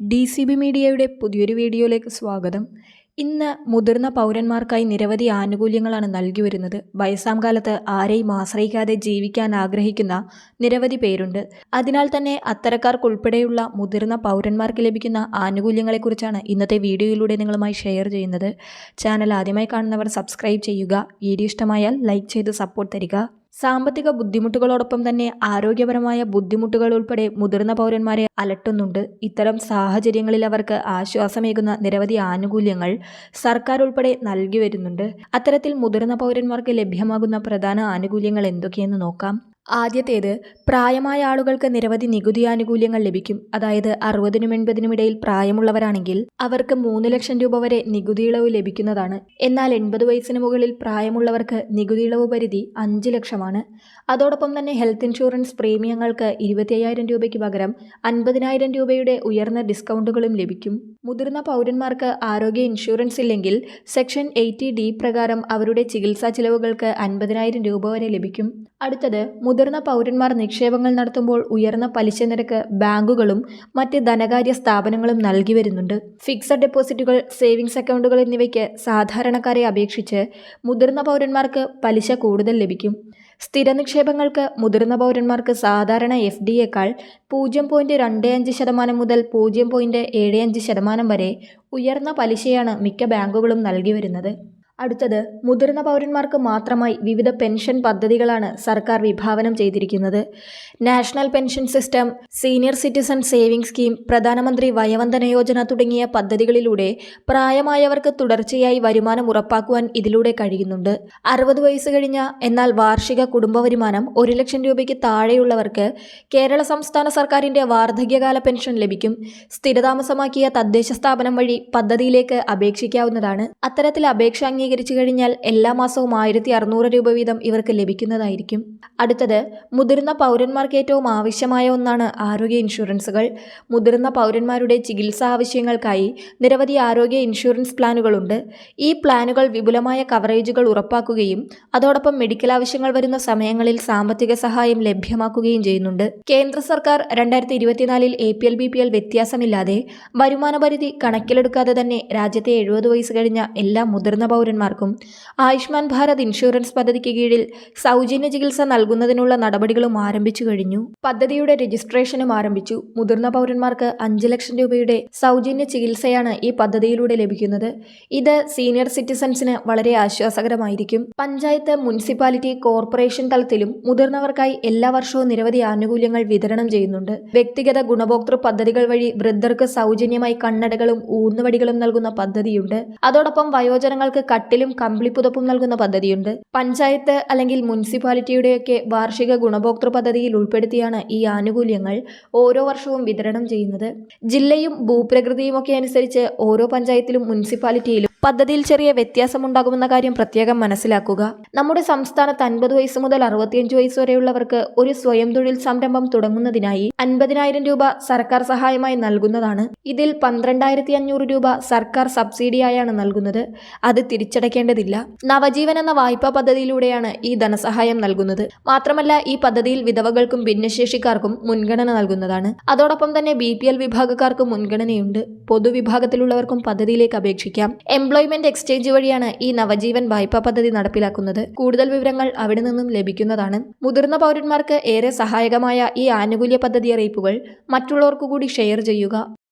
D C B മീഡിയയുടെ പുതിയൊരു വീഡിയോയിലേക്ക് സ്വാഗതം. ഇന്ന് മുതിർന്ന പൗരന്മാർക്കായി നിരവധി ആനുകൂല്യങ്ങളാണ് നൽകി വരുന്നത്. വയസ്സാം കാലത്ത് ആരെയും ആശ്രയിക്കാതെ ജീവിക്കാൻ ആഗ്രഹിക്കുന്ന നിരവധി പേരുണ്ട്. അതിനാൽ തന്നെ അത്തരക്കാർക്കുൾപ്പെടെയുള്ള മുതിർന്ന പൗരന്മാർക്ക് ലഭിക്കുന്ന ആനുകൂല്യങ്ങളെക്കുറിച്ചാണ് ഇന്നത്തെ വീഡിയോയിലൂടെ നിങ്ങളുമായി ഷെയർ ചെയ്യുന്നത്. ചാനൽ ആദ്യമായി കാണുന്നവർ സബ്സ്ക്രൈബ് ചെയ്യുക. വീഡിയോ ഇഷ്ടമായാൽ ലൈക്ക് ചെയ്ത് സപ്പോർട്ട് തരിക. സാമ്പത്തിക ബുദ്ധിമുട്ടുകളോടൊപ്പം തന്നെ ആരോഗ്യപരമായ ബുദ്ധിമുട്ടുകൾ ഉൾപ്പെടെ മുതിർന്ന പൗരന്മാരെ അലട്ടുന്നുണ്ട്. ഇത്തരം സാഹചര്യങ്ങളിൽ അവർക്ക് ആശ്വാസമേകുന്ന നിരവധി ആനുകൂല്യങ്ങൾ സർക്കാർ ഉൾപ്പെടെ നൽകി വരുന്നുണ്ട്. അത്തരത്തിൽ മുതിർന്ന പൗരന്മാർക്ക് ലഭ്യമാകുന്ന പ്രധാന ആനുകൂല്യങ്ങൾ എന്തൊക്കെയെന്ന് നോക്കാം. ആദ്യത്തേത് പ്രായമായ ആളുകൾക്ക് നിരവധി നികുതി ആനുകൂല്യങ്ങൾ ലഭിക്കും. അതായത് അറുപതിനും എൺപതിനും ഇടയിൽ പ്രായമുള്ളവരാണെങ്കിൽ അവർക്ക് മൂന്ന് ലക്ഷം രൂപ വരെ നികുതി ഇളവ് ലഭിക്കുന്നതാണ്. എന്നാൽ എൺപത് വയസ്സിന് മുകളിൽ പ്രായമുള്ളവർക്ക് നികുതി ഇളവ് പരിധി അഞ്ച് ലക്ഷമാണ്. അതോടൊപ്പം തന്നെ ഹെൽത്ത് ഇൻഷുറൻസ് പ്രീമിയങ്ങൾക്ക് ഇരുപത്തി രൂപയ്ക്ക് പകരം അൻപതിനായിരം രൂപയുടെ ഉയർന്ന ഡിസ്കൗണ്ടുകളും ലഭിക്കും. മുതിർന്ന പൗരന്മാർക്ക് ആരോഗ്യ ഇൻഷുറൻസ് ഇല്ലെങ്കിൽ സെക്ഷൻ എയ്റ്റി ഡി പ്രകാരം അവരുടെ ചികിത്സാ ചിലവുകൾക്ക് അൻപതിനായിരം രൂപ വരെ ലഭിക്കും. അടുത്തത് മുതിർന്ന പൗരന്മാർ നിക്ഷേപങ്ങൾ നടത്തുമ്പോൾ ഉയർന്ന പലിശ നിരക്ക് ബാങ്കുകളും മറ്റ് ധനകാര്യ സ്ഥാപനങ്ങളും നൽകി വരുന്നുണ്ട്. ഫിക്സഡ് ഡെപ്പോസിറ്റുകൾ സേവിങ്സ് അക്കൗണ്ടുകൾ എന്നിവയ്ക്ക് സാധാരണക്കാരെ അപേക്ഷിച്ച് മുതിർന്ന പൗരന്മാർക്ക് പലിശ കൂടുതൽ ലഭിക്കും. സ്ഥിര നിക്ഷേപങ്ങൾക്ക് മുതിർന്ന പൗരന്മാർക്ക് സാധാരണ എഫ് ഡിയേക്കാൾ പൂജ്യം പോയിന്റ് രണ്ട് അഞ്ച് ശതമാനം മുതൽ പൂജ്യം പോയിന്റ് ഏഴ് അഞ്ച് ശതമാനം വരെ ഉയർന്ന പലിശയാണ് മിക്ക ബാങ്കുകളും നൽകി വരുന്നത്. അടുത്തത് മുതിർന്ന പൗരന്മാർക്ക് മാത്രമായി വിവിധ പെൻഷൻ പദ്ധതികളാണ് സർക്കാർ വിഭാവനം ചെയ്തിരിക്കുന്നത്. National pension system senior citizen saving scheme Pradhan Mantri Vayo Vandana Yojana തുടങ്ങിയ പദ്ധതികളിലൂടെ പ്രായമായവർക്ക് തുടർച്ചയായി വരുമാനം ഉറപ്പാക്കുവാൻ ഇതിലൂടെ കഴിയുന്നുണ്ട്. അറുപത് വയസ്സ് കഴിഞ്ഞ എന്നാൽ വാർഷിക കുടുംബ വരുമാനം ഒരു ലക്ഷം രൂപയ്ക്ക് താഴെയുള്ളവർക്ക് കേരള സംസ്ഥാന സർക്കാരിന്റെ വാർദ്ധക്യകാല പെൻഷൻ ലഭിക്കും. സ്ഥിരതാമസമാക്കിയ തദ്ദേശ സ്ഥാപനം വഴി പദ്ധതിയിലേക്ക് അപേക്ഷിക്കാവുന്നതാണ്. അത്തരത്തിൽ അപേക്ഷ അംഗീകരിച്ചു കഴിഞ്ഞാൽ എല്ലാ മാസവും ആയിരത്തി അറുന്നൂറ് രൂപ വീതം ഇവർക്ക് ലഭിക്കുന്നതായിരിക്കും. അടുത്തത് മുതിർന്ന പൗരന്മാർക്ക് ഏറ്റവും ആവശ്യമായ ഒന്നാണ് ആരോഗ്യ ഇൻഷുറൻസുകൾ. മുതിർന്ന പൗരന്മാരുടെ ചികിത്സാ ആവശ്യങ്ങൾക്കായി നിരവധി ആരോഗ്യ ഇൻഷുറൻസ് പ്ലാനുകളുണ്ട്. ഈ പ്ലാനുകൾ വിപുലമായ കവറേജുകൾ ഉറപ്പാക്കുകയും അതോടൊപ്പം മെഡിക്കൽ ആവശ്യങ്ങൾ വരുന്ന സമയങ്ങളിൽ സാമ്പത്തിക സഹായം ലഭ്യമാക്കുകയും ചെയ്യുന്നുണ്ട്. കേന്ദ്ര സർക്കാർ രണ്ടായിരത്തി ഇരുപത്തിനാലിൽ A P L B P L വ്യത്യാസമില്ലാതെ വരുമാന പരിധി കണക്കിലെടുക്കാതെ തന്നെ രാജ്യത്തെ എഴുപത് വയസ്സ് കഴിഞ്ഞ എല്ലാ മുതിർന്ന പൗരന്മാർക്കും ആയുഷ്മാൻ ഭാരത് ഇൻഷുറൻസ് പദ്ധതിക്ക് കീഴിൽ സൗജന്യ ചികിത്സ നൽകുന്നതിനുള്ള നടപടികളും ആരംഭിച്ചു കഴിഞ്ഞു. പദ്ധതിയുടെ രജിസ്ട്രേഷനും ആരംഭിച്ചു. മുതിർന്ന പൗരന്മാർക്ക് അഞ്ച് ലക്ഷം രൂപയുടെ സൗജന്യ ചികിത്സയാണ് ഈ പദ്ധതിയിലൂടെ ലഭിക്കുന്നത്. ഇത് സീനിയർ സിറ്റിസൺസിന് വളരെ ആശ്വാസകരമായിരിക്കും. പഞ്ചായത്ത് മുനിസിപ്പാലിറ്റി കോർപ്പറേഷൻ തലത്തിലും മുതിർന്നവർക്കായി എല്ലാ വർഷവും നിരവധി ആനുകൂല്യങ്ങൾ വിതരണം ചെയ്യുന്നുണ്ട്. വ്യക്തിഗത ഗുണഭോക്തൃ പദ്ധതികൾ വഴി വൃദ്ധർക്ക് സൗജന്യമായി കണ്ണടകളും ഊന്നുവടികളും നൽകുന്ന പദ്ധതിയുണ്ട്. അതോടൊപ്പം വയോജനങ്ങൾക്ക് കട്ടിലും കമ്പിളിപ്പുതപ്പും നൽകുന്ന പദ്ധതിയുണ്ട്. പഞ്ചായത്ത് അല്ലെങ്കിൽ മുനിസിപ്പാലിറ്റിയുടെയൊക്കെ വാർഷിക ഗുണഭോക്തൃ പദ്ധതിയിൽ ഉൾപ്പെടുത്തിയാണ് ഈ ആനുകൂല്യങ്ങൾ ഓരോ വർഷവും വിതരണം ചെയ്യുന്നത്. ജില്ലയും ഭൂപ്രകൃതിയും ഒക്കെ അനുസരിച്ച് ഓരോ പഞ്ചായത്തിലും മുനിസിപ്പാലിറ്റിയിലും പദ്ധതിയിൽ ചെറിയ വ്യത്യാസമുണ്ടാകുമെന്ന കാര്യം പ്രത്യേകം മനസ്സിലാക്കുക. നമ്മുടെ സംസ്ഥാനത്ത് അൻപത് വയസ്സ് മുതൽ അറുപത്തിയഞ്ച് വയസ്സ് വരെയുള്ളവർക്ക് ഒരു സ്വയം തൊഴിൽ സംരംഭം തുടങ്ങുന്നതിനായി അൻപതിനായിരം രൂപ സർക്കാർ സഹായമായി നൽകുന്നതാണ്. ഇതിൽ പന്ത്രണ്ടായിരത്തി അഞ്ഞൂറ് രൂപ സർക്കാർ സബ്സിഡിയായാണ് നൽകുന്നത്. അത് തിരിച്ചടയ്ക്കേണ്ടതില്ല. നവജീവൻ എന്ന വായ്പാ പദ്ധതിയിലൂടെയാണ് ഈ ധനസഹായം നൽകുന്നത്. മാത്രമല്ല ഈ പദ്ധതിയിൽ വിധവകൾക്കും ഭിന്നശേഷിക്കാർക്കും മുൻഗണന നൽകുന്നതാണ്. അതോടൊപ്പം തന്നെ ബി വിഭാഗക്കാർക്കും മുൻഗണനയുണ്ട്. പൊതുവിഭാഗത്തിലുള്ളവർക്കും പദ്ധതിയിലേക്ക് അപേക്ഷിക്കാം. എംപ്ലോയ്മെന്റ് എക്സ്ചേഞ്ച് വഴിയാണ് ഈ നവജീവൻ വായ്പാ പദ്ധതി നടപ്പിലാക്കുന്നത്. കൂടുതൽ വിവരങ്ങൾ അവിടെ നിന്നും ലഭിക്കുന്നതാണ്. മുതിർന്ന പൗരന്മാർക്ക് ഏറെ സഹായകമായ ഈ ആനുകൂല്യ പദ്ധതി അറിയിപ്പുകൾ മറ്റുള്ളവർക്കു കൂടി ഷെയർ ചെയ്യുക.